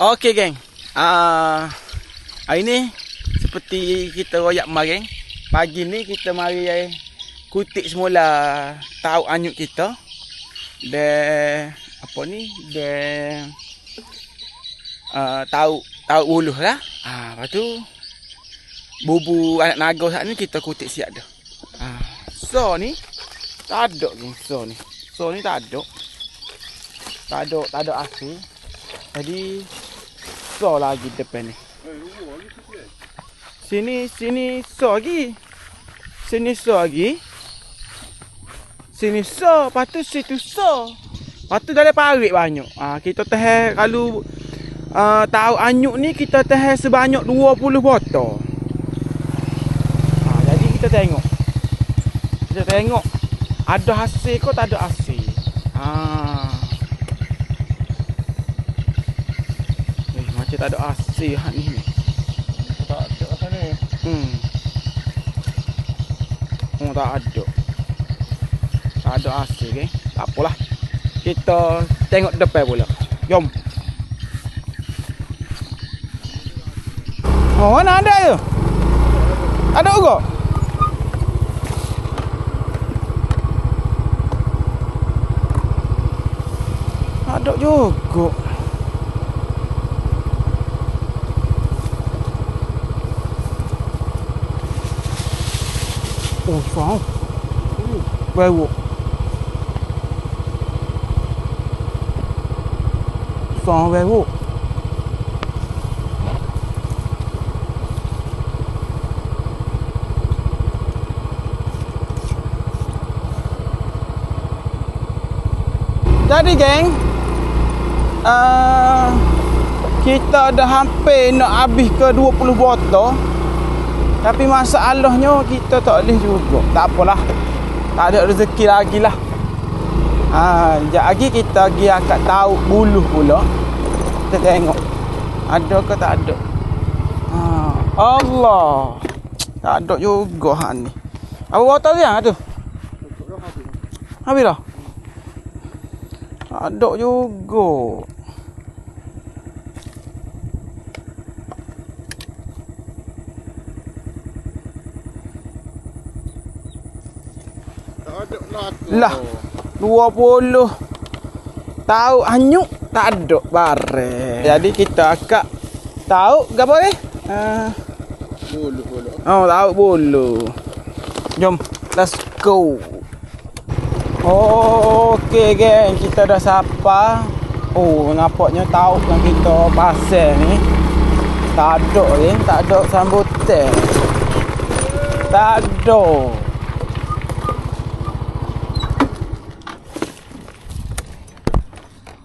Okey geng. Ah hari ni seperti kita royak kemarin. Pagi ni kita mari eh, kutik semula tahu anyuk kita. Dan apa ni? Dan uh, tahu tahu uluh lah. Ah lepas tu bubu anak naga saat ni kita kutik siap dah. Ah so ni tak ada geng so ni. So ni tak ada. Tak ada tak ada asli. Jadi so lagi depan ni. Sini sini so lagi. Sini so lagi. Sini so, lepas tu situ so. Lepas tu dalam parit banyak. Ah kita teh kalau uh, tahu anyuk ni kita teh sebanyak 20 botol. Ha, jadi kita tengok. Kita tengok ada hasil ke tak ada hasil. Ha. Eh, macam tak ada hasil hak ni. Tak ada sana. Hmm. Oh, tak ada. Tak ada hasil, okay? Tak apalah. Kita tengok depan pula. Jom. Oh, mana ada tu? Ada juga? Ada juga. Oh, sao? Bau. Sao bau? Jadi geng uh, Kita dah hampir nak habis ke 20 botol Tapi masalahnya kita tak boleh juga. Tak apalah. Tak ada rezeki lagi lah. Ha, Sekejap lagi kita pergi akak tahu buluh pula. Kita tengok. Ada ke tak ada? Ha, Allah. Tak ada juga hak ni. Apa botol dia tu? Habis dah? Tak ada juga. Lah. Lah. 20 tahu hanyuk tak ada bare. Jadi kita akak tahu gapo ni? Uh, Bulu bulu. oh, tahu bulu. Jom, let's go. Oh, okey geng, kita dah sapa. Oh, nampaknya tahu yang kita pasal ni. Tak ada ni, tak ada sambutan. Tak ada.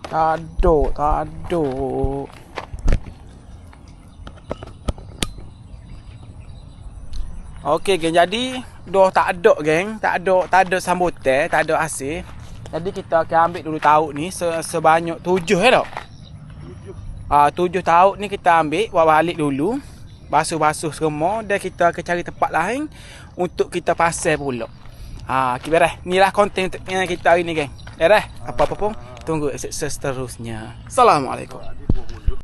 Tak ada, tak ada. Okey geng, jadi dah tak ada geng, tak ada tak ada sambutan, tak ada AC. Jadi kita akan ambil dulu tahu ni se sebanyak tujuh ya tak? Ah tujuh tahu ni kita ambil, bawa balik dulu. Basuh-basuh semua dan kita akan cari tempat lain untuk kita pasal pula. Ha, okay, beres. Inilah konten untuk kita hari ni geng. Beres. Apa-apa pun tunggu seterusnya. Assalamualaikum.